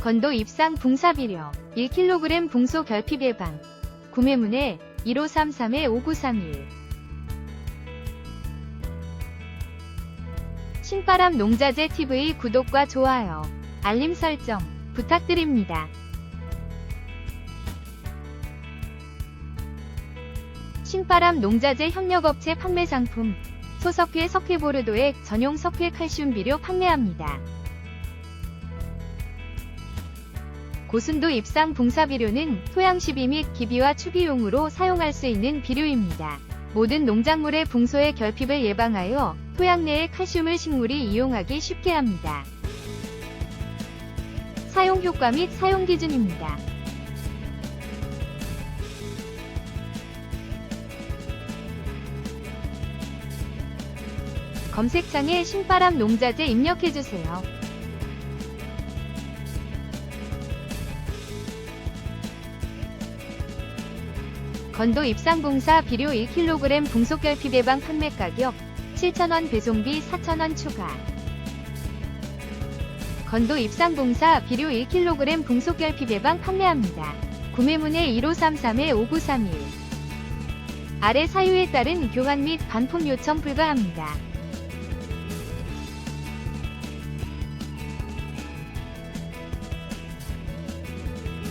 건도 입상 붕사비료 1kg 붕소 결핍 예방 구매문의 1533-5931 신바람 농자재 TV 구독과 좋아요 알림 설정 부탁드립니다. 신바람 농자재 협력업체 판매 상품 소석회 석회보르도액 전용 석회 칼슘 비료 판매합니다. 고순도 입상 붕사 비료는 토양 시비 및 기비와 추비용으로 사용할 수 있는 비료입니다. 모든 농작물의 붕소의 결핍을 예방하여 토양 내의 칼슘을 식물이 이용하기 쉽게 합니다. 사용 효과 및 사용 기준입니다. 검색창에 신바람 농자재 입력해주세요. 건도 입상봉사 비료 1kg 붕속결핍 예방 판매 가격 7,000원 배송비 4,000원 추가 건도 입상봉사 비료 1kg 붕속결핍 예방 판매합니다. 구매문의 1533-5931 아래 사유에 따른 교환 및 반품 요청 불가합니다.